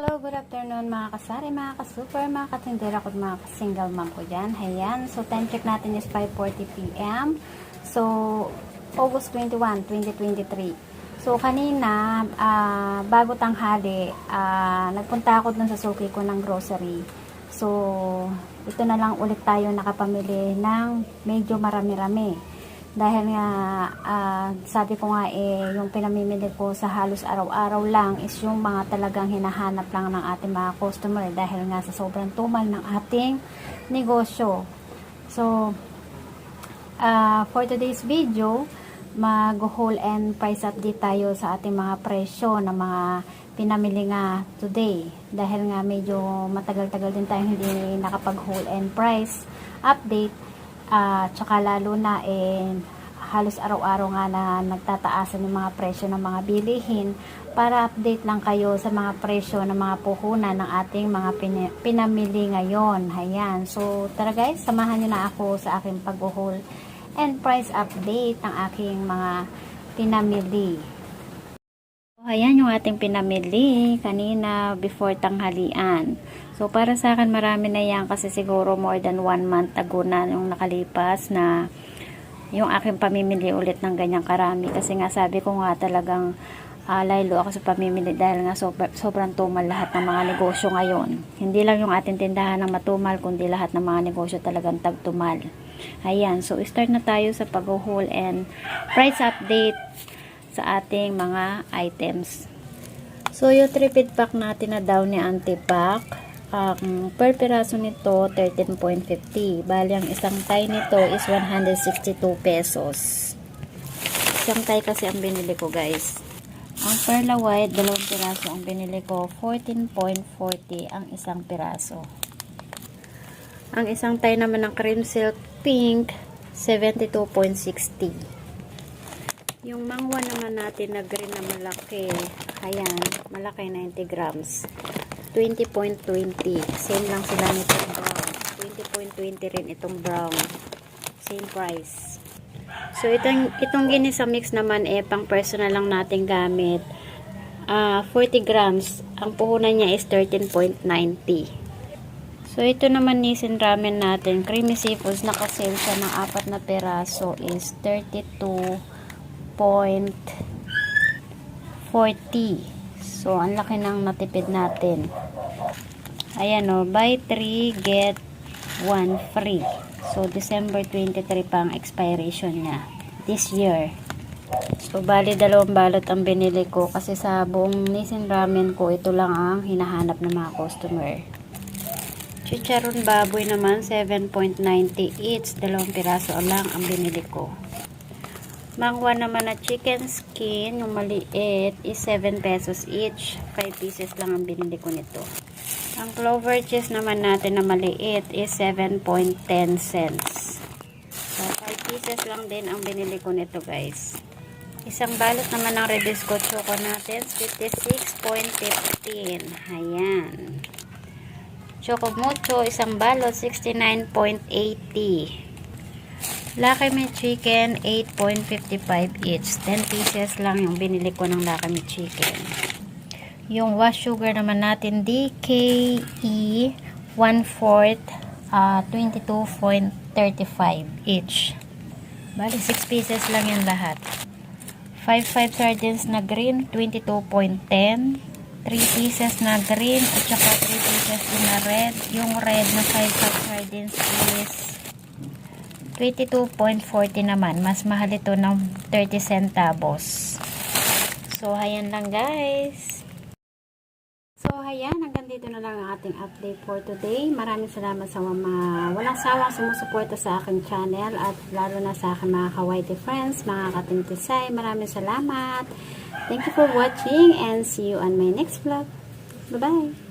Hello, good afternoon mga kasari, mga kasuper, mga katindera ko, mga single mom ko dyan. Ayan, so time check natin is 5.40pm. So, August 21, 2023. So, kanina, ah, bago tanghali, ah, nagpunta ako dun sa suki ko ng grocery. So, ito na lang ulit tayo nakapamili ng medyo marami-rami. Dahil nga, ah, sabi ko nga eh, yung pinamimili ko sa halos araw-araw lang is yung mga talagang hinahanap lang ng ating mga customer dahil nga sa sobrang tumal ng ating negosyo. So, ah, for today's video, mag-whole and price update tayo sa ating mga presyo ng mga pinamili nga today. Dahil nga medyo matagal-tagal din tayo hindi nakapag-whole and price update. Ah, tsaka lalo na eh, halos araw-araw nga na nagtataasan yung mga presyo ng mga bilihin para update lang kayo sa mga presyo ng mga puhunan ng ating mga pini- pinamili ngayon. Ayan. So, tara guys, samahan nyo na ako sa aking pag-whole and price update ng aking mga pinamili. Ayan yung ating pinamili kanina before tanghalian. So, para sa akin marami na yan kasi siguro more than one month ago na yung nakalipas na yung aking pamimili ulit ng ganyang karami. Kasi nga sabi ko nga talagang uh, laylo ako sa pamimili dahil nga sobra, sobrang tumal lahat ng mga negosyo ngayon. Hindi lang yung ating tindahan ng matumal, kundi lahat ng mga negosyo talagang tagtumal. Ayan, so start na tayo sa pag-haul and price update sa ating mga items. So, yung tripid pack natin na daw ni anti-pack, ang per piraso nito 13.50. Bali, ang isang tie nito is 162 pesos. Isang tie kasi ang binili ko, guys. Ang perla white, dalawang piraso ang binili ko, 14.40 ang isang piraso. Ang isang tie naman ng cream silk pink, 72.60. Yung mangwa naman natin na green na malaki, ayan, malaki 90 grams. 20.20. Same lang sila nitong brown. 20.20 rin itong brown. Same price. So, itong, itong ginisa mix naman eh, pang personal lang natin gamit. Ah, 40 grams. Ang puhunan niya is 13.90. So, ito naman nisin ramen natin. Creamy seafoods. Nakasale siya ng apat na peraso is 32.40. So, ang laki ng natipid natin. Ayan o, buy 3, get 1 free. So, December 23 pa ang expiration niya. This year. So, bali dalawang balot ang binili ko kasi sa buong Nissin Ramen ko, ito lang ang hinahanap ng mga customer. Chicharon baboy naman, 7.90 each. Dalawang piraso lang ang binili ko. Mangwa naman na chicken skin, yung maliit, is 7 pesos each. 5 pieces lang ang binili ko nito. Ang clover cheese naman natin na maliit is 7.10 cents. So, 5 pieces lang din ang binili ko nito guys. Isang balot naman ng Rebisco Choco natin, 56.15. Ayan. Choco Mucho, isang balot, 69.80. Meat Chicken, 8.55 each. 10 pieces lang yung binili ko ng Meat Chicken. Yung wash sugar naman natin, DKE, 1/4, uh, 22.35 each. Bali, 6 pieces lang yung lahat. 5-5 sardines na green, 22.10. 3 pieces na green, at saka 3 pieces na red. Yung red na 5-5 sardines is 22.40 naman. Mas mahal ito ng 30 centavos. So, ayan lang guys. So, ayan. Hanggang dito na lang ang ating update for today. Maraming salamat sa mga walang sawang sumusuporta sa aking channel at lalo na sa aking mga kawaiti friends, mga katintisay. Maraming salamat. Thank you for watching and see you on my next vlog. Bye-bye!